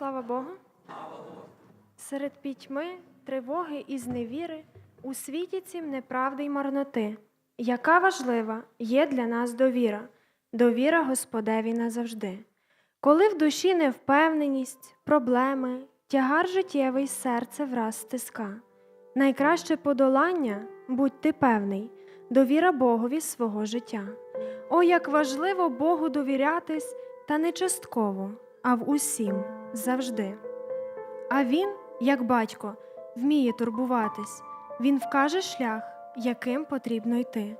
Слава Богу. Серед пітьми, тривоги і зневіри у світі цім неправди й марноти. Яка важлива є для нас довіра, довіра Господеві назавжди. Коли в душі невпевненість, проблеми, тягар життєвий серце враз стиска. Найкраще подолання, будь ти певний, довіра Богові свого життя. О, як важливо Богу довірятись, та не частково, а в усім завжди. А він, як батько, вміє турбуватись, він вкаже шлях, яким потрібно йти.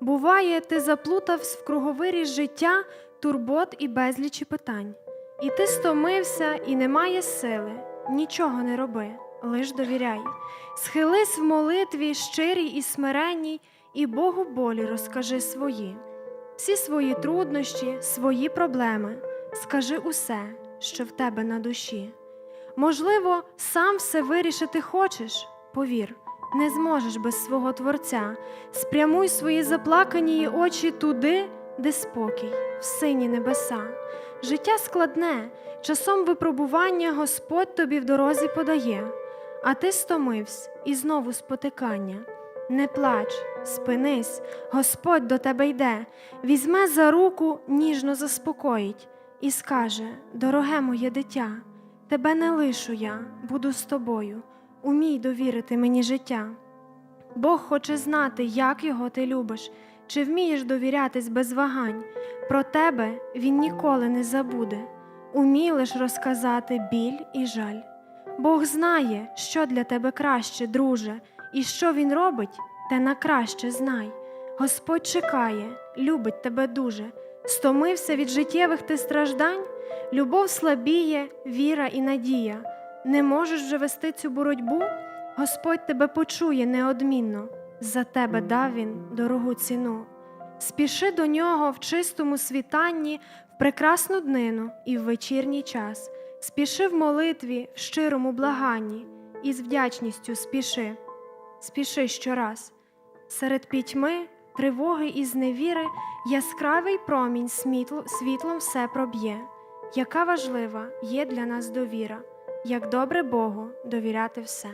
Буває, ти заплутався в круговирі життя, турбот і безлічі питань. І ти стомився, і немає сили, нічого не роби, лиш довіряй. Схились в молитві щирій і смиренній, і Богу болі розкажи свої. Всі свої труднощі, свої проблеми, скажи усе, що в тебе на душі. Можливо, сам все вирішити хочеш, повір, не зможеш без свого Творця. Спрямуй свої заплакані очі туди, де спокій, в сині небеса. Життя складне, часом випробування Господь тобі в дорозі подає, а ти стомився і знову спотикання. Не плач, спинись, Господь до тебе йде, візьме за руку, ніжно заспокоїть і скаже: Дороге моє дитя, тебе не лишу я, буду з тобою, умій довірити мені життя. Бог хоче знати, як його ти любиш, чи вмієш довірятись без вагань. Про тебе він ніколи не забуде, умій лиш розказати біль і жаль. Бог знає, що для тебе краще, друже, і що він робить, те на краще знай. Господь чекає, любить тебе дуже, стомився від життєвих ти страждань, любов слабіє, віра і надія. Не можеш вже вести цю боротьбу, Господь тебе почує неодмінно, за тебе дав він дорогу ціну. Спіши до нього в чистому світанні, в прекрасну днину і в вечірній час. Спіши в молитві, в щирому благанні, і з вдячністю спіши, спіши щораз. Серед пітьми, тривоги і зневіри яскравий промінь світло, світлом все проб'є. Яка важлива є для нас довіра, як добре Богу довіряти все.